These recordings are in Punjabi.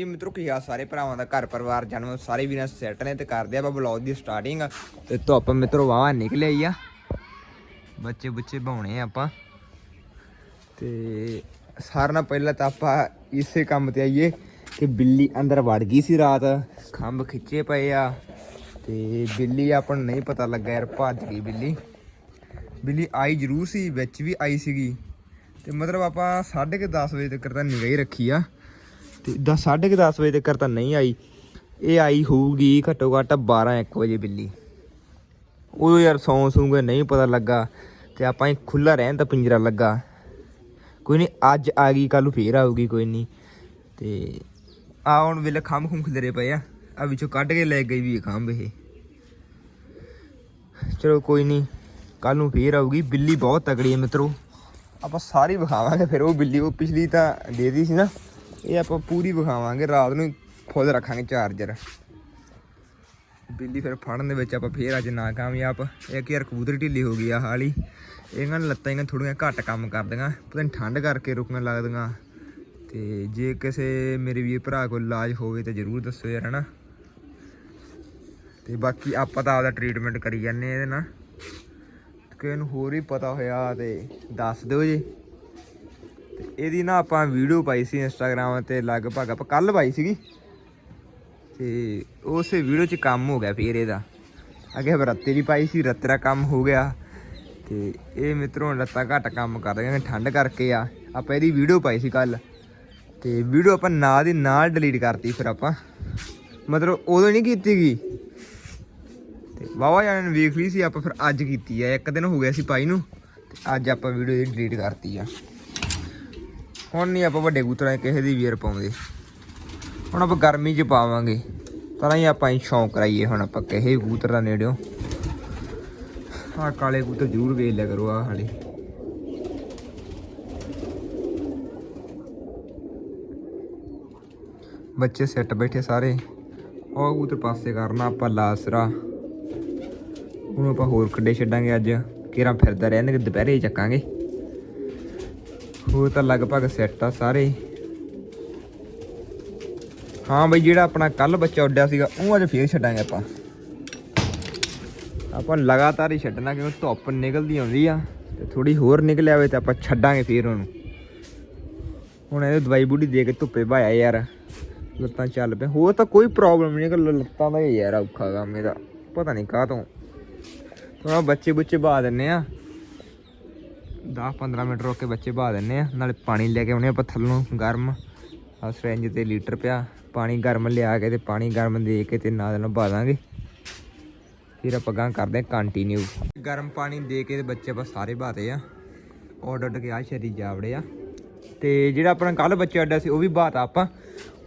ਇਹ ਮਿੱਤਰੋ, ਕੀ ਆ ਸਾਰੇ ਭਰਾਵਾਂ ਦਾ ਘਰ ਪਰਿਵਾਰ, ਜਨਮ ਸਾਰੇ ਵੀਰਾਂ ਸੈੱਟ ਨੇ ਤੇ ਕਰਦੇ ਆ ਬਲੌਗ ਦੀ ਸਟਾਰਟਿੰਗ ਤੇ ਧੁੱਪ ਮਿੱਤਰੋ ਵਾਵਾ ਨਿਕਲੇ ਆਈ ਆ। ਬੱਚੇ ਬੁੱਚੇ ਬਾਉਣੇ ਆ ਆਪਾਂ। ਤੇ ਸਾਰਿਆਂ ਨਾਲ ਪਹਿਲਾਂ ਤਾਂ ਆਪਾਂ ਇਸੇ ਕੰਮ ਤੇ ਆਈਏ ਕਿ ਬਿੱਲੀ ਅੰਦਰ ਵੜ ਗਈ ਸੀ ਰਾਤ। ਖੰਭ ਖਿੱਚੇ ਪਏ ਆ। ਤੇ ਬਿੱਲੀ ਆਪਾਂ ਨੂੰ ਨਹੀਂ ਪਤਾ ਲੱਗਾ ਯਾਰ, ਭੱਜ ਗਈ ਬਿੱਲੀ। ਬਿੱਲੀ ਆਈ ਜ਼ਰੂਰ ਸੀ, ਵਿੱਚ ਵੀ ਆਈ ਸੀਗੀ। ਤੇ ਮਤਲਬ ਆਪਾਂ 10:30 ਵਜੇ ਤੱਕ ਤਾਂ ਨਿਗਾਹ ਹੀ ਰੱਖੀ ਆ। ਤੇ 10 10:30 ਵਜੇ ਤੱਕ ਤਾਂ ਨਹੀਂ ਆਈ। ਇਹ ਆਈ ਹੋਊਗੀ ਘੱਟੋ ਘੱਟ 12 1 ਵਜੇ ਬਿੱਲੀ। ਉਦੋਂ ਯਾਰ ਸੌਂ ਸੂਗੇ ਨਹੀਂ ਪਤਾ ਲੱਗਾ ਤੇ ਆਪਾਂ ਹੀ ਖੁੱਲਾ ਰਹਿਣ ਤਾਂ ਪਿੰਜਰਾ ਲੱਗਾ। ਕੋਈ ਨਹੀਂ, ਅੱਜ ਆ ਗਈ ਕੱਲ ਨੂੰ ਫੇਰ ਆਊਗੀ, ਕੋਈ ਨਹੀਂ। ਤੇ ਆ ਹੁਣ ਵੇਲੇ ਖੰਭ ਖੁੰਮ ਖਿਲਰੇ ਪਏ ਆ। ਆ ਵਿੱਚੋਂ ਕੱਢ ਕੇ ਲੈ ਗਈ ਵੀ ਖੰਭ ਇਹ। ਚਲੋ ਕੋਈ ਨਹੀਂ ਕੱਲ ਨੂੰ ਫੇਰ ਆਊਗੀ। ਬਿੱਲੀ ਬਹੁਤ ਤਕੜੀ ਹੈ ਮਿੱਤਰੋ। ਆਪਾਂ ਸਾਰੀ ਵਿਖਾਵਾਂਗੇ, ਫਿਰ ਉਹ ਬਿੱਲੀ ਉਹ ਪਿਛਲੀ ਤਾਂ ਦੇ ਦੀ ਸੀ ਨਾ। ਇਹ ਆਪਾਂ ਪੂਰੀ ਵਿਖਾਵਾਂਗੇ, ਰਾਤ ਨੂੰ ਫੁੱਲ ਰੱਖਾਂਗੇ ਚਾਰਜਰ ਬਿੱਲੀ ਫਿਰ ਫੜਨ ਦੇ ਵਿੱਚ ਆਪਾਂ ਫੇਰ ਅੱਜ ਨਾ ਕਾਮਯਾਬ ਇੱਕ ਯਾਰ ਕਬੂਤਰ ਢਿੱਲੀ ਹੋ ਗਈ ਆ ਹਾਲੀ। ਇਹਨਾਂ ਨੂੰ ਲੱਤਾਂ ਇਹਨਾਂ ਥੋੜੀਆਂ ਘੱਟ ਕੰਮ ਕਰਦੀਆਂ, ਪਤਾ ਨਹੀਂ ਠੰਡ ਕਰਕੇ ਰੁਕਣ ਲੱਗਦੀਆਂ। ਤੇ ਜੇ ਕਿਸੇ ਮੇਰੇ ਵੀਰ ਭਰਾ ਕੋਲ ਇਲਾਜ ਹੋਵੇ ਤਾਂ ਜ਼ਰੂਰ ਦੱਸੋ ਯਾਰ, ਹਨਾ? ਤੇ ਬਾਕੀ ਆਪਾਂ ਤਾਂ ਆਪਦਾ ਟ੍ਰੀਟਮੈਂਟ ਕਰੀ ਜਾਂਦੇ ਆ ਇਹਦੇ ਨਾਲ। ਕਿਸੇ ਨੂੰ ਹੋਰ ਵੀ ਪਤਾ ਹੋਇਆ ਤੇ ਦੱਸ ਦਿਓ ਜੀ। ਤੇ ਇਹਦੀ ਨਾ ਆਪਾਂ ਵੀਡੀਓ ਪਾਈ ਸੀ ਇੰਸਟਾਗ੍ਰam ਤੇ ਲਗਭਗ ਆਪਾਂ ਕੱਲ ਪਾਈ ਸੀਗੀ। ਤੇ ਉਸੇ ਵੀਡੀਓ 'ਚ ਕੰਮ ਹੋ ਗਿਆ ਫੇਰ ਇਹਦਾ। ਅੱਗੇ ਰੱਤੇ ਦੀ ਪਾਈ ਸੀ, ਰੱਤੇ ਦਾ ਕੰਮ ਹੋ ਗਿਆ। ਤੇ ਇਹ ਮਿੱਤਰੋਂ ਲੱਤਾਂ ਘੱਟ ਕੰਮ ਕਰਦੀਆਂ ਠੰਡ ਕਰਕੇ ਆ। ਆਪਾਂ ਇਹਦੀ ਵੀਡੀਓ ਪਾਈ ਸੀ ਕੱਲ ਤੇ ਵੀਡੀਓ ਆਪਾਂ ਨਾ ਦੀ ਨਾਲ ਡਿਲੀਟ ਕਰਤੀ ਫਿਰ ਆਪਾਂ। ਮਤਲਬ ਉਦੋਂ ਨਹੀਂ ਕੀਤੀ ਗਈ ਤੇ ਵਾਵਾ ਜਾਨ ਨੇ ਵੇਖ ਲਈ ਸੀ ਆਪਾਂ ਫਿਰ ਅੱਜ ਕੀਤੀ ਆ। ਇੱਕ ਦਿਨ ਹੋ ਗਿਆ ਸੀ ਪਾਈ ਨੂੰ। ਤੇ ਅੱਜ ਆਪਾਂ ਵੀਡੀਓ ਦੀ ਡਿਲੀਟ ਕਰਤੀ ਆ। ਹੁਣ ਨਹੀਂ ਆਪਾਂ ਵੱਡੇ ਕਬੂਤਰਾਂ 'ਚ ਕਿਸੇ ਦੀ ਵੀਰ ਪਾਉਂਦੇ। ਹੁਣ ਆਪਾਂ ਗਰਮੀ 'ਚ ਪਾਵਾਂਗੇ। ਤਾਂ ਹੀ ਆਪਾਂ ਹੀ ਸ਼ੌਂਕ ਕਰਾਈਏ ਹੁਣ ਆਪਾਂ ਕਿਸੇ ਕਬੂਤਰ ਦਾ ਨੇੜਿਓ। ਆਹ ਕਾਲੇ ਕਬੂਤਰ ਜ਼ਰੂਰ ਵੇਚ ਲਿਆ ਕਰੋ, ਆਹ ਹਾਲੇ ਬੱਚੇ ਸੈੱਟ ਬੈਠੇ ਸਾਰੇ। ਉਹ ਕਬੂਤਰ ਪਾਸੇ ਕਰਨਾ ਆਪਾਂ ਲਾਸਰਾ। ਉਹਨੂੰ ਆਪਾਂ ਹੋਰ ਕੱਢੇ ਛੱਡਾਂਗੇ ਅੱਜ। ਕਿਰਾਂ ਫਿਰਦਾ ਰਹਿਣਗੇ, ਦੁਪਹਿਰੇ ਹੀ ਚੱਕਾਂਗੇ। ਹੋਰ ਤਾਂ ਲਗਭਗ ਸੈੱਟ ਆ ਸਾਰੇ ਹਾਂ। ਬਈ, ਜਿਹੜਾ ਆਪਣਾ ਕੱਲ ਬੱਚਾ ਉੱਡਿਆ ਸੀਗਾ, ਉਹ ਅੱਜ ਫੇਰ ਛੱਡਾਂਗੇ ਆਪਾਂ। ਆਪਾਂ ਲਗਾਤਾਰ ਹੀ ਛੱਡਣਾ, ਕਿਉਂਕਿ ਧੁੱਪ ਨਿਕਲਦੀ ਆਉਂਦੀ ਆ, ਤੇ ਥੋੜੀ ਹੋਰ ਨਿਕਲ ਆਵੇ ਤੇ ਆਪਾਂ ਛੱਡਾਂਗੇ ਫੇਰ ਉਹਨੂੰ। ਹੁਣ ਇਹਦੇ ਦਵਾਈ ਬੂਟੀ ਦੇ ਕੇ ਧੁੱਪੇ ਭਾਇਆ ਯਾਰ, ਲੱਤਾਂ ਚੱਲ ਪਏ ਹੋਰ ਤਾਂ ਕੋਈ ਪ੍ਰੋਬਲਮ ਨਹੀਂ ਕਿ ਲੱਤਾਂ ਦਾ ਹੀ ਯਾਰ ਔਖਾ ਕੰਮ ਇਹਦਾ। ਪਤਾ ਨਹੀਂ ਕਾਹ ਤੋਂ ਥੋੜਾ ਬੱਚੇ ਬੁੱਚੇ ਬਹਾ ਦਿੰਨੇ ਆ। 10 15 ਮਿੰਟ ਰੋਕ ਕੇ ਬੱਚੇ ਬਹਾ ਦਿੰਨੇ ਆ, ਨਾਲੇ ਪਾਣੀ ਲੈ ਕੇ ਆਉਣੇ ਆਪਾਂ ਥੱਲੋਂ ਗਰਮ। ਆ ਸਿਰੰਜ ਤੇ ਲੀਟਰ ਪਿਆ, ਪਾਣੀ ਗਰਮ ਲਿਆ ਕੇ ਤੇ ਪਾਣੀ ਗਰਮ ਦੇ ਕੇ ਤੇ ਨਾਲ ਨਾਲ ਬਹਾ ਦਾਂਗੇ। ਫਿਰ ਆਪਾਂ ਗਾਂ ਕਰਦੇ ਆ ਕੰਟੀਨਿਊ ਗਰਮ ਪਾਣੀ ਦੇ ਕੇ ਤੇ ਬੱਚੇ ਆਪਾਂ ਸਾਰੇ ਬਹਾਤੇ ਆ। ਉੱਡ ਉੱਡ ਕੇ ਆ ਸ਼ਰੀ ਜਾਵੜੇ ਆ। ਤੇ ਜਿਹੜਾ ਆਪਣਾ ਕੱਲ ਬੱਚਾ ਅੱਡਾ ਸੀ, ਉਹ ਵੀ ਬਹਾਤਾ ਆਪਾਂ।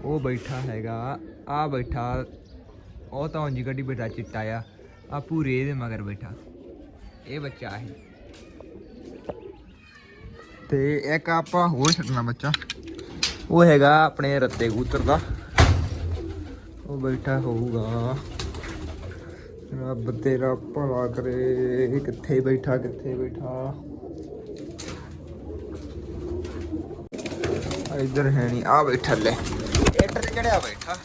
ਉਹ ਬੈਠਾ ਹੈਗਾ ਆ ਬੈਠਾ। ਉਹ ਤਾਂ ਉਂਝ ਗੱਡੀ ਬੈਠਾ, ਚਿੱਟਾ ਆ। ਆ ਪੂਰੇ ਦੇ ਮਗਰ ਬੈਠਾ। ਇਹ ਬੱਚਾ ਹੈ। ਤੇ ਇੱਕ ਆਪਾਂ ਹੋਰ ਛੱਡਣਾ ਬੱਚਾ। ਉਹ ਹੈਗਾ ਆਪਣੇ ਰੱਤੇ ਕਬੂਤਰ ਦਾ। ਉਹ ਬੈਠਾ ਹੋਊਗਾ। ਰੱਬ ਤੇਰਾ ਭਲਾ ਕਰੇ। ਕਿੱਥੇ ਬੈਠਾ ਕਿੱਥੇ ਬੈਠਾ? ਇੱਧਰ ਹੈ ਨਹੀਂ ਆ ਬੈਠਾ ਲੈ ਇੱਧਰ ਚੜਿਆ ਬੈਠਾ?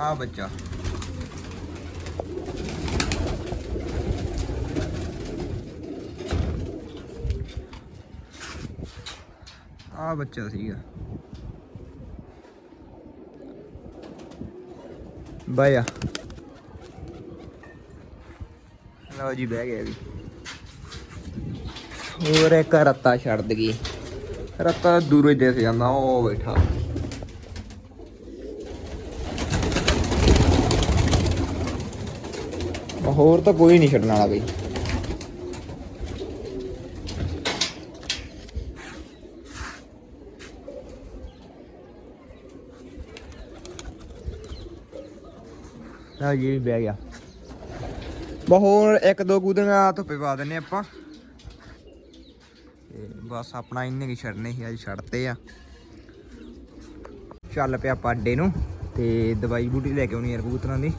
ਆ ਬੱਚਾ। ਆ ਬੱਚਾ ਸੀਗਾ। ਬਾਇਆ ਲਓ ਜੀ, ਬਹਿ ਗਿਆ ਵੀ। ਹੋਰ ਇੱਕ ਰੱਤਾ ਛੱਡ ਦਗੀ ਰੱਤਾ ਦੂਰੋਂ ਹੀ ਦਿਸ ਜਾਂਦਾ, ਉਹ ਬੈਠਾ। ਹੋਰ ਤਾਂ ਕੋਈ ਨਹੀਂ ਛੱਡਣ ਵਾਲਾ ਬਈ। ਲਓ ਜੀ ਵੀ ਬਹਿ ਗਿਆ। ਬਾ ਹੋਰ ਇੱਕ ਦੋ ਕੂਦਣੀਆਂ ਧੁੱਪੇ ਪਾ ਦਿੰਨੇ ਆਪਾਂ। ਤੇ ਬਸ ਆਪਣਾ ਇੰਨੇ ਕੀ ਛੱਡਨੇ ਸੀ, ਅੱਜ ਛੱਡਤੇ ਆ। ਚੱਲ ਪਿਆ ਪਾਡੇ ਨੂੰ, ਤੇ ਦਵਾਈ ਬੂਟੀ ਲੈ ਕੇ ਆਉਣੀ ਯਾਰ ਕਬੂਤਰਾਂ ਦੀ।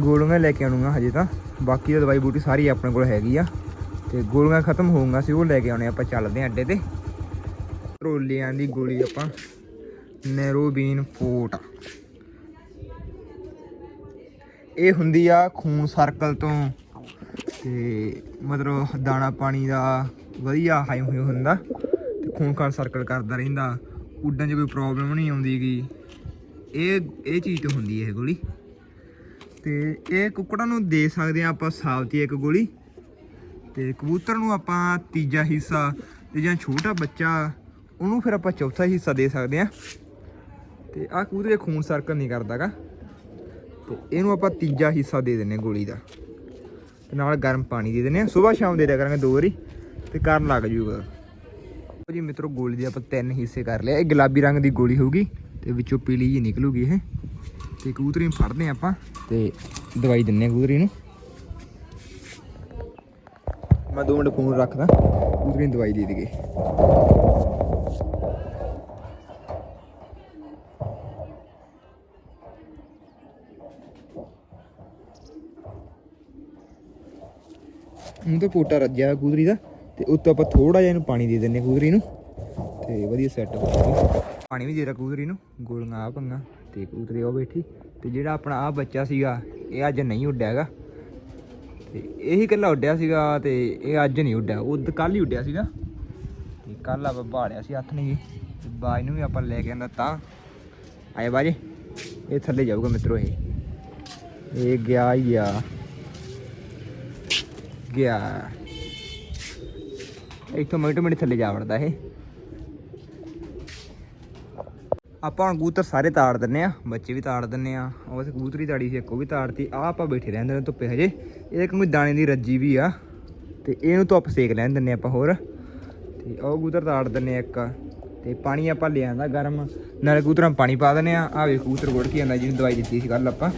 ਗੋਲੀਆਂ ਲੈ ਕੇ ਆਉਣੀਆਂ ਹਜੇ ਤਾਂ। ਬਾਕੀ ਤਾਂ ਦਵਾਈ ਬੂਟੀ ਸਾਰੀ ਆਪਣੇ ਕੋਲ ਹੈਗੀ ਆ। ਤੇ ਗੋਲੀਆਂ ਖਤਮ ਹੋਊਗਾ ਸੀ, ਉਹ ਲੈ ਕੇ ਆਉਣੇ ਆਪਾਂ, ਚੱਲਦੇ ਆਂ ਅੱਡੇ ਤੇ। ਰੋਲਿਆਂ ਦੀ ਗੋਲੀ ਆਪਾਂ। ਨੈਰੋਬੀਨ ਫੋਰਟ ਇਹ ਹੁੰਦੀ ਆ ਖੂਨ ਸਰਕਲ ਤੋਂ। ਤੇ ਮਤਲਬ ਦਾਣਾ ਪਾਣੀ ਦਾ ਵਧੀਆ ਹਾਈ ਹੋਈ ਹੁੰਦਾ। ਤੇ ਖੂਨ ਖਾਨ ਸਰਕਲ ਕਰਦਾ ਰਹਿੰਦਾ। ਉੱਡਣ 'ਚ ਕੋਈ ਪ੍ਰੋਬਲਮ ਨਹੀਂ ਆਉਂਦੀ ਗੀ। ਇਹ ਇਹ ਚੀਜ਼ ਤੋਂ ਹੁੰਦੀ ਹੈ ਇਹ ਗੋਲੀ। ਤੇ ਇਹ ਕੁੱਕੜਾਂ ਨੂੰ ਦੇ ਸਕਦੇ ਆ ਆਪਾਂ ਸਾਵਤੀ ਇੱਕ ਗੋਲੀ। ਤੇ ਕਬੂਤਰ ਨੂੰ ਆਪਾਂ ਤੀਜਾ ਹਿੱਸਾ ਤੇ ਜਾਂ ਛੋਟਾ ਬੱਚਾ, ਉਹਨੂੰ ਫਿਰ ਆਪਾਂ ਚੌਥਾ ਹਿੱਸਾ ਦੇ ਸਕਦੇ ਆ। ਤੇ ਆਹ ਕਬੂਤਰ ਇਹ ਖੂਨ ਸਰਕਲ ਨਹੀਂ ਕਰਦਾਗਾ। ਤੇ ਇਹਨੂੰ ਆਪਾਂ ਤੀਜਾ ਹਿੱਸਾ ਦੇ ਦਿੰਨੇ ਗੋਲੀ ਦਾ। ਤੇ ਨਾਲ ਗਰਮ ਪਾਣੀ ਦੇ ਦਿੰਨੇ ਆ ਸਵੇਰ ਸ਼ਾਮ ਦੇ ਦਿਆ ਕਰਾਂਗੇ ਦੋ ਵਾਰੀ, ਤੇ ਕਰਨ ਲੱਗ ਜੂਗਾ। ਜੀ ਮਿੱਤਰੋ, ਗੋਲੀ ਦੇ ਆਪਾਂ ਤਿੰਨ ਹਿੱਸੇ ਕਰ ਲਿਆ ਇਹ ਗੁਲਾਬੀ ਰੰਗ ਦੀ ਗੋਲੀ ਹੋਊਗੀ, ਤੇ ਵਿੱਚੋਂ ਪੀਲੀ ਜੀ ਨਿਕਲੂਗੀ ਇਹ। ਤੇ ਕਬੂਤਰੀ ਨੂੰ ਫੜਦੇ ਹਾਂ ਆਪਾਂ, ਤੇ ਦਵਾਈ ਦਿੰਨੇ ਆ ਕਬੂਤਰੀ ਨੂੰ। ਮੈਂ 2 ਮਿੰਟ ਫੋਨ ਰੱਖਦਾ, ਕਬੂਤਰੀ ਨੂੰ ਦਵਾਈ ਦੇ ਦੇਗੇ ਹੁਣ ਤਾਂ ਕੋਟਾ ਰੱਜਿਆ ਕੂਦਰੀ ਦਾ, ਤੇ ਉੱਤੋਂ ਆਪਾਂ ਥੋੜਾ ਜਿਹਾ ਇਹਨੂੰ ਪਾਣੀ ਦੇ ਦਿੰਨੇ ਕੂਦਰੀ ਨੂੰ। ਤੇ ਵਧੀਆ ਸੈੱਟ ਹੋ ਜਾਊਗੀ ਪਾਣੀ ਵੀ ਦੇ ਰਾ ਕੂਦਰੀ ਨੂੰ, ਗੋਲੀਆਂ ਆ ਪੰਗਾ, ਤੇ ਕੂਦਰੀ ਉਹ ਬੈਠੀ। ਤੇ ਜਿਹੜਾ ਆਪਣਾ ਆ ਬੱਚਾ ਸੀਗਾ, ਇਹ ਅੱਜ ਨਹੀਂ ਉੱਡਿਆ ਹੈਗਾ। ਤੇ ਇਹੀ ਇਕੱਲਾ ਉੱਡਿਆ ਸੀਗਾ ਤੇ ਇਹ ਅੱਜ ਨਹੀਂ ਉੱਡਿਆ, ਉਹ ਕੱਲ ਹੀ ਉੱਡਿਆ ਸੀਗਾ। ਤੇ ਕੱਲ ਆਪਾਂ ਬਾੜਿਆ ਸੀ ਹੱਥ ਨੇ ਜੀ, ਤੇ ਬਾਜ ਨੂੰ ਵੀ ਆਪਾਂ ਲੈ ਕੇ ਆਂਦਾ ਤਾਂ। ਆਏ ਬਾਜੇ, ਇਹ ਥੱਲੇ ਜਾਊਗਾ ਮਿੱਤਰੋ ਇਹ। ਇਹ ਗਿਆ ਹੀ ਆ। ਗਿਆ। ਇੱਥੋਂ ਮਿੰਟ ਮਿੰਟ ਥੱਲੇ ਜਾ ਵੜਦਾ ਇਹ। ਆਪਾਂ ਹੁਣ ਕਬੂਤਰ ਸਾਰੇ ਤਾੜ ਦਿੰਨੇ ਆ, ਬੱਚੇ ਵੀ ਤਾੜ ਦਿੰਨੇ ਆ। ਉਹ ਕਬੂਤਰੀ ਤਾੜੀ ਸੀ, ਇੱਕ ਉਹ ਵੀ ਤਾੜਤੀ। ਆ ਆਪਾਂ ਬੈਠੇ ਰਹਿੰਦੇ ਨੇ ਧੁੱਪੇ ਹਜੇ। ਇਹਦੇ ਕੋਈ ਦਾਣੇ ਦੀ ਰੱਜੀ ਵੀ ਆ। ਤੇ ਇਹਨੂੰ ਧੁੱਪ ਸੇਕ ਲੈਣ ਦਿੰਨੇ ਆਪਾਂ ਹੋਰ। ਤੇ ਉਹ ਕਬੂਤਰ ਤਾੜ ਦਿੰਨੇ ਆ ਇੱਕ। ਤੇ ਪਾਣੀ ਆਪਾਂ ਲਿਆਂਦਾ ਗਰਮ। ਨਾਲੇ ਕਬੂਤਰਾਂ ਪਾਣੀ ਪਾ ਦਿੰਨੇ ਆ। ਆ ਵੇ ਕਬੂਤਰ ਗੁੜ ਕੇ ਜਾਂਦਾ ਜਿਹਨੂੰ ਦਵਾਈ ਦਿੱਤੀ ਸੀ ਕੱਲ ਆਪਾਂ।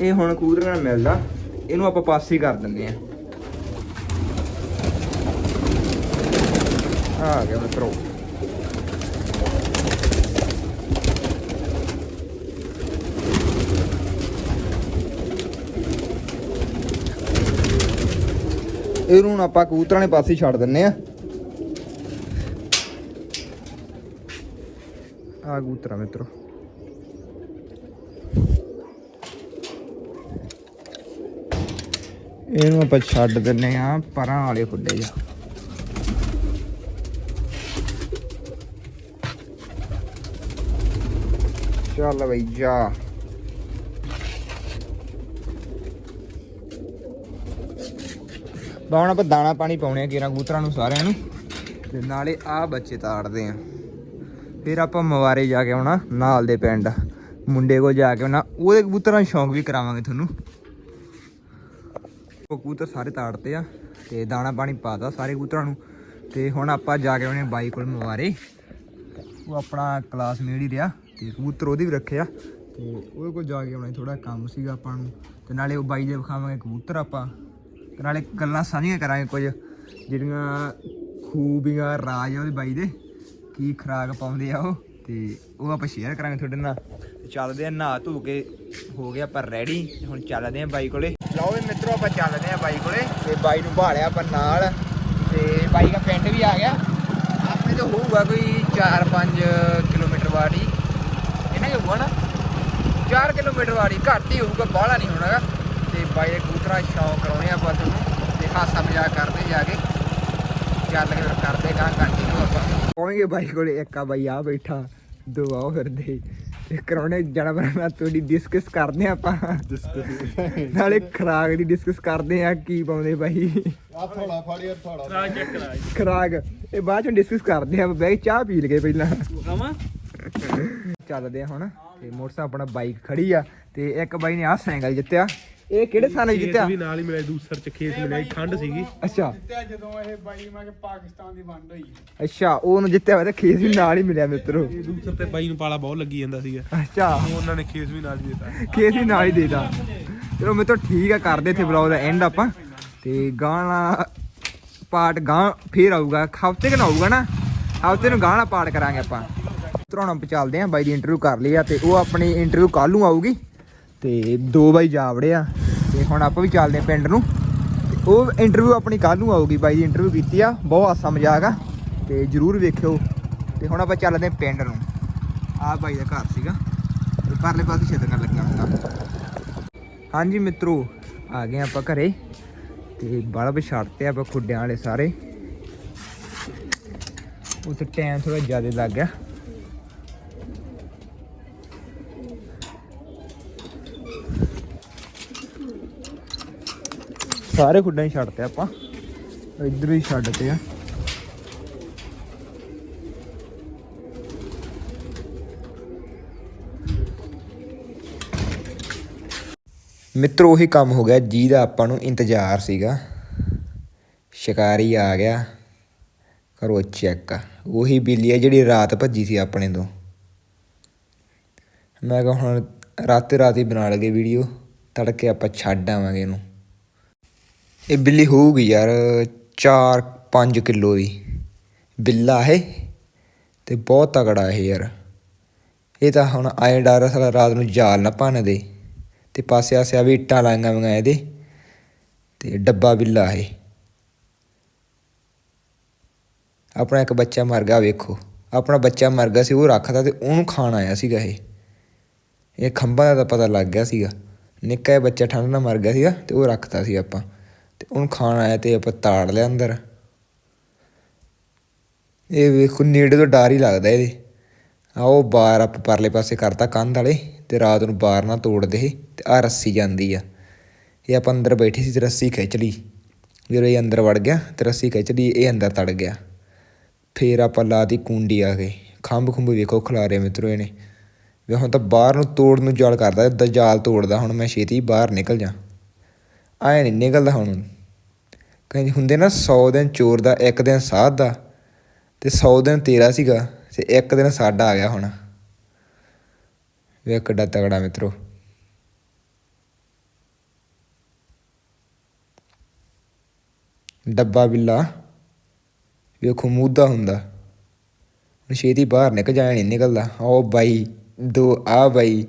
ਇਹ ਹੁਣ ਕਬੂਤਰਾਂ ਨਾਲ ਮਿਲਦਾ। ਇਹਨੂੰ ਆਪਾਂ ਪਾਸੇ ਹੀ ਕਰ ਦਿੰਦੇ ਆ ਆ ਗਿਆ ਮਿੱਤਰੋ। ਇਹਨੂੰ ਹੁਣ ਆਪਾਂ ਕਬੂਤਰਾਂ ਦੇ ਪਾਸੇ ਛੱਡ ਦਿੰਨੇ ਆ ਆ ਕਬੂਤਰਾ ਮਿੱਤਰੋ। ਇਹਨੂੰ ਆਪਾਂ ਛੱਡ ਦਿੰਨੇ ਆ ਪਰਾਂ ਵਾਲੇ ਖੁੱਡੇ ਜਾ। ਚੱਲ ਬਈ ਜਾ। ਬਾਉਣ ਆਪਾਂ ਦਾਣਾ ਪਾਣੀ ਪਾਉਣੇ ਆ ਕਿਰਾਂ ਕਬੂਤਰਾਂ ਨੂੰ ਸਾਰਿਆਂ ਨੂੰ। ਤੇ ਨਾਲੇ ਆ ਬੱਚੇ ਤਾੜਦੇ ਆ। ਫਿਰ ਆਪਾਂ ਮਵਾਰੇ ਜਾ ਕੇ ਆਉਣਾ ਨਾਲ ਦੇ ਪਿੰਡ। ਮੁੰਡੇ ਕੋਲ ਜਾ ਕੇ ਆਉਣਾ। ਉਹਦੇ ਕਬੂਤਰਾਂ ਦਾ ਸ਼ੌਂਕ ਵੀ ਕਰਾਵਾਂਗੇ ਤੁਹਾਨੂੰ। ਕਬੂਤਰ ਸਾਰੇ ਤਾੜਤੇ ਆ ਤੇ ਦਾਣਾ ਪਾਣੀ ਪਾਤਾ ਸਾਰੇ ਕਬੂਤਰਾਂ ਨੂੰ ਤੇ ਹੁਣ ਆਪਾਂ ਜਾ ਕੇ ਆਉਣੇ ਬਾਈ ਕੋਲ ਮਵਾਰੇ। ਉਹ ਆਪਣਾ ਕਲਾਸਮੇਟ ਹੀ ਰਿਹਾ ਤੇ ਕਬੂਤਰ ਉਹਦੇ ਵੀ ਰੱਖਿਆ ਤੇ ਉਹਦੇ ਕੋਲ ਜਾ ਕੇ ਆਉਣਾ ਥੋੜਾ ਕੰਮ ਸੀਗਾ ਆਪਾਂ ਨੂੰ। ਤੇ ਨਾਲੇ ਉਹ ਬਾਈ ਦੇ ਵਿਖਾਵਾਂਗੇ ਕਬੂਤਰ ਆਪਾਂ। ਤੇ ਨਾਲੇ ਗੱਲਾਂ ਸਾਂਝੀਆਂ ਕਰਾਂਗੇ ਕੁਝ, ਜਿਹੜੀਆਂ ਖੂਬੀਆਂ ਰਾਜ ਆ ਉਹਦੇ ਬਾਈ ਦੇ, ਕੀ ਖਰਾਕ ਪਾਉਂਦੇ ਆ ਉਹ। ਤੇ ਉਹ ਆਪਾਂ ਸ਼ੇਅਰ ਕਰਾਂਗੇ ਤੁਹਾਡੇ ਨਾਲ। ਚੱਲਦੇ ਆ, ਨਹਾ ਧੋ ਕੇ ਹੋ ਗਿਆ ਪਰ ਰੈਡੀ ਹੁਣ ਚੱਲਦੇ ਆ ਬਾਈ ਕੋਲੇ। ਲਓ ਵੀ ਮਿੱਤਰੋ, ਆਪਾਂ ਚੱਲਦੇ ਆ ਬਾਈ ਕੋਲੇ ਤੇ ਬਾਈ ਨੂੰ ਭਾਲਿਆ ਆਪਾਂ ਨਾਲ। ਤੇ ਬਾਈ ਦਾ ਪਿੰਡ ਵੀ ਆ ਗਿਆ। ਆਪਣੇ ਤੋਂ ਹੋਊਗਾ ਕੋਈ 4-5 ਕਿਲੋਮੀਟਰ ਵਾੜੀ ਇਹਨਾਂ ਹੀ ਹੋਊਗਾ ਨਾ? 4 ਕਿਲੋਮੀਟਰ ਵਾੜੀ ਘੱਟ ਹੀ ਹੋਊਗਾ, ਬਾਹਲਾ ਨਹੀਂ ਹੋਣਾਗਾ ਤੇ ਬਾਈ ਦੇ ਕਬੂਤਰਾਂ ਦਾ ਸ਼ੌਂਕ ਕਰਾਉਣੇ ਆਪਾਂ ਤੁਹਾਨੂੰ। ਤੇ ਹਾਸਾ ਮਜ਼ਾਕ ਕਰਦੇ ਜਾ ਕੇ। ਚੱਲ ਕੇ ਕਰਦੇ ਕਾਂ ਕੰਟੀਨਿਊ ਆਪਾਂ। ਪਹੁੰਚੇ ਬਾਈ ਕੋਲੇ, ਇੱਕ ਬਾਈ ਆ ਬੈਠਾ। ਦੋ ਆਓ ਫਿਰਦੇ ਤੇ ਕਰਾਉਣੇ ਜਾਣਾ ਮੈਂ ਤੁਹਾਡੀ ਡਿਸਕਸ ਕਰਦੇ ਆ ਆਪਾਂ। ਨਾਲੇ ਖਰਾਕ ਦੀ ਡਿਸਕਸ ਕਰਦੇ ਆ ਕੀ ਪਾਉਂਦੇ ਬਾਈ ਆ ਥੋੜਾ ਫੜ ਯਾਰ ਥੋੜਾ ਖਰਾਕ ਇਹ ਬਾਅਦ ਚ ਡਿਸਕਸ ਕਰਦੇ ਆ ਬੈ ਚਾਹ ਪੀ ਲਗੇ ਪਹਿਲਾਂ। ਖਾਵਾਂ ਚੱਲਦੇ ਆ ਹੁਣ ਤੇ ਮੋਟਰਸਾਈਕਲ ਆਪਣਾ ਬਾਈਕ ਖੜੀ ਆ ਤੇ ਇੱਕ ਬਾਈ ਨੇ ਆ ਸਾਈਕਲ ਜਿੱਤਿਆ। ਇਹ ਕਿਹੜੇ ਸਾਲ ਜਿੱਤਿਆ? ਵੀ ਨਾਲ ਹੀ ਮਿਲਿਆ ਦੂਸਰ ਚ ਖੇਤ ਮਿਲਿਆ ਠੰਡ ਸੀਗੀ। ਅੱਛਾ। ਜਿੱਤਿਆ ਜਦੋਂ ਇਹ ਬਾਈ ਮੈਂ ਕਿ ਪਾਕਿਸਤਾਨ ਦੀ ਵੰਡ ਹੋਈ ਅੱਛਾ ਉਹ ਉਹਨੂੰ ਜਿੱਤਿਆ ਹੋਇਆ ਤੇ ਖੇਸ ਵੀ ਨਾਲ ਹੀ ਮਿਲਿਆ ਮਿੱਤਰੋ। ਇਹ ਦੂਸਰ ਤੇ ਬਾਈ ਨੂੰ ਪਾਲਾ ਬਹੁਤ ਲੱਗੀ ਜਾਂਦਾ ਸੀਗਾ। ਅੱਛਾ। ਉਹਨਾਂ ਨੇ ਖੇਤ ਵੀ ਨਾਲ ਹੀ ਦਿੱਤਾ। ਖੇਸ ਵੀ ਨਾਲ ਹੀ ਦੇਦਾ ਚਲੋ ਮੈਂ ਤਾਂ ਠੀਕ ਆ ਕਰਦੇ ਇੱਥੇ ਵਲੌਗ ਦਾ ਐਂਡ ਆਪਾਂ। ਤੇ ਗਾਣਾ ਪਾਰਟ ਗਾਂ ਫੇਰ ਆਊਗਾ। ਹਫ਼ਤੇ ਕਿ ਨਾ ਆਊਗਾ ਨਾ? ਹਫ਼ਤੇ ਨੂੰ ਗਾਣਾ ਪਾਰਟ ਕਰਾਂਗੇ ਆਪਾਂ। ਤਰੋਣਾ ਚੱਲਦੇ ਆ। ਬਾਈ ਦੀ ਇੰਟਰਵਿਊ ਕਰ ਲਈ ਆ ਤੇ ਉਹ ਆਪਣੀ ਇੰਟਰਵਿਊ ਕੱਲ ਨੂੰ ਆਊਗੀ। ਤੇ ਦੋ ਬਾਈ ਜਾਵੜੇ ਆ ਤੇ ਹੁਣ ਆਪਾਂ ਵੀ ਚੱਲਦੇ ਆ ਪਿੰਡ ਨੂੰ। ਤੇ ਉਹ ਇੰਟਰਵਿਊ ਆਪਣੀ ਕੱਲ ਨੂੰ ਆਊਗੀ ਬਾਈ ਦੀ ਇੰਟਰਵਿਊ ਕੀਤੀ ਆ, ਬਹੁਤ ਆਸਾ ਮਜ਼ਾਕ ਆ। ਤੇ ਜਰੂਰ ਵੇਖਿਓ। ਤੇ ਹੁਣ ਆਪਾਂ ਚੱਲਦੇ ਹਾਂ ਪਿੰਡ ਨੂੰ। ਆਹ ਬਾਈ ਦਾ ਘਰ ਸੀਗਾ। ਤੇ ਪਰਲੇ ਪਾਸੇ ਕਰਨ ਲੱਗੀਆਂ ਹੁੰਦਾ। ਹਾਂਜੀ ਮਿੱਤਰੋ, ਆ ਗਏ ਆਪਾਂ ਘਰੇ। ਤੇ ਬਲਬ ਛੱਡਤੇ ਆਪਾਂ ਖੁੱਡਿਆਂ ਵਾਲੇ ਸਾਰੇ। ਉੱਥੇ ਟਾਈਮ ਥੋੜਾ ਜ਼ਿਆਦਾ ਲੱਗ ਗਿਆ। ਸਾਰੇ ਖੁੱਡਾਂ ਹੀ ਛੱਡਤੇ ਆਪਾਂ। ਇੱਧਰ ਹੀ ਛੱਡਤੇ ਆ। ਮਿੱਤਰੋ, ਉਹੀ ਕੰਮ ਹੋ ਗਿਆ ਜਿਹਦਾ ਆਪਾਂ ਨੂੰ ਇੰਤਜ਼ਾਰ ਸੀਗਾ। ਸ਼ਿਕਾਰੀ ਆ ਗਿਆ। ਕਰੋ ਚੈੱਕ। ਉਹੀ ਬਿੱਲੀ ਆ ਜਿਹੜੀ ਰਾਤ ਭੱਜੀ ਸੀ ਆਪਣੇ ਤੋਂ। ਮੈਂ ਕਿਹਾ ਹੁਣ ਰਾਤੇ ਰਾਤ ਹੀ ਬਣਾ ਲਗੇ ਵੀਡੀਓ। ਤੜਕੇ ਆਪਾਂ ਛੱਡ ਆਵਾਂਗੇ ਇਹਨੂੰ। ਇਹ ਬਿੱਲੀ ਹੋਊਗੀ ਯਾਰ 4-5 ਕਿਲੋ ਦੀ। ਬਿੱਲਾ ਇਹ ਤੇ ਬਹੁਤ ਤਗੜਾ ਇਹ ਯਾਰ। ਇਹ ਤਾਂ ਹੁਣ ਆਏ ਡਰ ਸਾਲਾ ਰਾਤ ਨੂੰ ਜਾਲ ਨਾ ਭੰਨ ਦੇ ਤੇ ਪਾਸੇ ਆਸੇ ਆ ਵੀ ਇੱਟਾਂ ਲਾਈਆਂ ਹੋਈਆਂ ਦੇ ਤੇ ਡੱਬਾ ਬਿੱਲਾ ਇਹ। ਆਪਣਾ ਇੱਕ ਬੱਚਾ ਮਰ ਗਿਆ ਵੇਖੋ। ਆਪਣਾ ਬੱਚਾ ਮਰ ਗਿਆ ਸੀ, ਉਹ ਰੱਖਦਾ ਤੇ ਉਹਨੂੰ ਖਾਣ ਆਇਆ ਸੀਗਾ ਇਹ। ਇਹ ਖੰਭਾਂ ਦਾ ਤਾਂ ਪਤਾ ਲੱਗ ਗਿਆ ਸੀਗਾ। ਨਿੱਕਾ ਜਿਹਾ ਬੱਚਾ ਠੰਡ ਨਾਲ ਮਰ ਗਿਆ ਸੀਗਾ ਤੇ ਉਹ ਰੱਖਤਾ ਸੀ ਆਪਾਂ। ਤੇ ਹੁਣ ਖਾਣ ਆਇਆ ਤੇ ਆਪਾਂ ਤਾੜ ਲਿਆ ਅੰਦਰ। ਇਹ ਵੇਖੋ, ਨੇੜੇ ਤੋਂ ਡਰ ਹੀ ਲੱਗਦਾ ਇਹਦੇ। ਆ ਉਹ ਬਾਰ ਆਪ ਪਰਲੇ ਪਾਸੇ ਕਰਤਾ ਕੰਧ ਵਾਲੇ ਤੇ ਰਾਤ ਨੂੰ ਬਾਰ ਨਾ ਤੋੜਦੇ ਇਹ ਤੇ ਆ ਰੱਸੀ ਜਾਂਦੀ ਆ। ਇਹ ਆਪਾਂ ਅੰਦਰ ਬੈਠੇ ਸੀ ਤੇ ਰੱਸੀ ਖਿੱਚ ਲਈ। ਜਦੋਂ ਇਹ ਅੰਦਰ ਵੜ ਗਿਆ ਤੇ ਰੱਸੀ ਖਿੱਚ ਲਈ, ਇਹ ਅੰਦਰ ਤੜ ਗਿਆ। ਫੇਰ ਆਪਾਂ ਲਾਤੀ ਕੁੰਡੀ ਆ ਕੇ। ਖੰਭ ਖੁੰਭ ਵੇਖੋ, ਖਿਲਾਰੇ ਮਿੱਤਰੋ ਇਹਨੇ। ਵੀ ਹੁਣ ਤਾਂ ਬਾਹਰ ਨੂੰ ਤੋੜ ਨੂੰ ਜਾਲ ਕਰਦਾ ਏਦਾਂ ਜਾਲ ਤੋੜਦਾ। ਹੁਣ ਮੈਂ ਛੇਤੀ ਬਾਹਰ ਨਿਕਲ ਜਾ। ਆਏ ਨਹੀਂ ਨਿਕਲਦਾ ਹੁਣ। ਕਹਿੰਦੇ ਹੁੰਦੇ ਨਾ 100 ਦਿਨ ਚੋਰ ਦਾ, ਇੱਕ ਦਿਨ ਸਾਧ ਦਾ, ਤੇ 100 ਦਿਨ ਤੇਰਾ ਸੀਗਾ ਤੇ ਇੱਕ ਦਿਨ ਸਾਡਾ ਆ ਗਿਆ ਹੁਣ। ਵੇਖ ਕਿੱਡਾ ਤਗੜਾ ਮਿੱਤਰੋ। ਡੱਬਾ ਬਿੱਲਾ, ਵੇਖੋ ਮੂਦਾ ਹੁੰਦਾ। ਹੁਣ ਛੇਤੀ ਬਾਹਰ ਨਿਕਲ ਜਾਇਆ ਨਹੀਂ ਨਿਕਲਦਾ। ਉਹ ਬਾਈ, ਦੋ ਆ ਬਾਈ,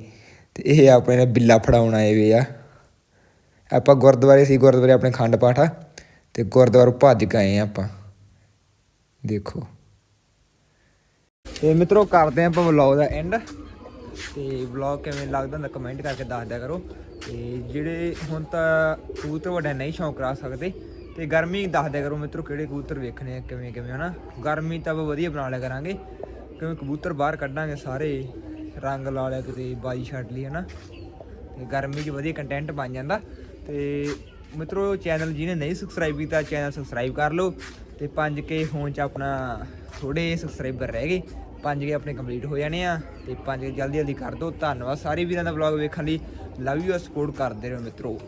ਤੇ ਇਹ ਆਪਣੇ ਬਿੱਲਾ ਫੜਾਉਣ ਆਏ ਵੇ ਆ। ਆਪਾਂ ਗੁਰਦੁਆਰੇ ਸੀ, ਗੁਰਦੁਆਰੇ ਆਪਣੇ ਖੰਡ ਪਾਠ ਆ ਤੇ ਗੁਰਦੁਆਰੇ ਭੱਜ ਕੇ ਆਏ ਆ ਆਪਾਂ। ਦੇਖੋ। ਤੇ ਮਿੱਤਰੋ, ਕਰਦੇ ਆਂ ਆਪਾਂ ਵਲੌਗ ਦਾ ਐਂਡ ਤੇ ਵਲੌਗ ਕਿਵੇਂ ਲੱਗਦਾ ਹੁੰਦਾ ਕਮੈਂਟ ਕਰਕੇ ਦੱਸ ਦਿਆ ਕਰੋ। ਤੇ ਜਿਹੜੇ ਹੁਣ ਤਾਂ ਕਬੂਤਰ ਵੱਡਾ ਨਹੀਂ ਸ਼ੌਂਕ ਕਰਾ ਸਕਦੇ, ਤੇ ਗਰਮੀ ਦੱਸ ਦਿਆ ਕਰੋ ਮਿੱਤਰੋ ਕਿਹੜੇ ਕਬੂਤਰ ਵੇਖਣੇ ਆ, ਕਿਵੇਂ ਕਿਵੇਂ, ਹਨਾ? ਗਰਮੀ ਤਾਂ ਆਪਾਂ ਵਧੀਆ ਬਣਾ ਲਿਆ ਕਰਾਂਗੇ, ਕਿਉਂਕਿ ਕਬੂਤਰ ਬਾਹਰ ਕੱਢਾਂਗੇ ਸਾਰੇ, ਰੰਗ ਲਾ ਲਿਆ ਕਿਤੇ, ਬਾਜੀ ਛੱਡ ਲਈ, ਹਨਾ? ਤੇ ਗਰਮੀ 'ਚ ਵਧੀਆ ਕੰਟੈਂਟ ਬਣ ਜਾਂਦਾ। ਤੇ ਮਿੱਤਰੋ ਚੈਨਲ ਜਿਹਨੇ ਨਹੀਂ ਸਬਸਕ੍ਰਾਈਬ ਕੀਤਾ ਚੈਨਲ ਸਬਸਕ੍ਰਾਈਬ ਕਰ ਲਓ ਤੇ 5k ਹੋਣ 'ਚ ਆਪਣਾ ਥੋੜੇ ਸਬਸਕ੍ਰਾਈਬਰ ਰਹਿ ਗਏ। 5k ਆਪਣੇ ਕੰਪਲੀਟ ਹੋ ਜਾਣੇ ਆ ਤੇ 5k ਜਲਦੀ ਜਲਦੀ ਕਰ ਦਿਓ। ਧੰਨਵਾਦ ਸਾਰੇ ਵੀਰਾਂ ਦਾ ਵਲੌਗ ਵੇਖਣ ਲਈ। ਲਵ ਯੂ ਸਪੋਰਟ ਕਰਦੇ ਰਹੋ ਮਿੱਤਰੋ।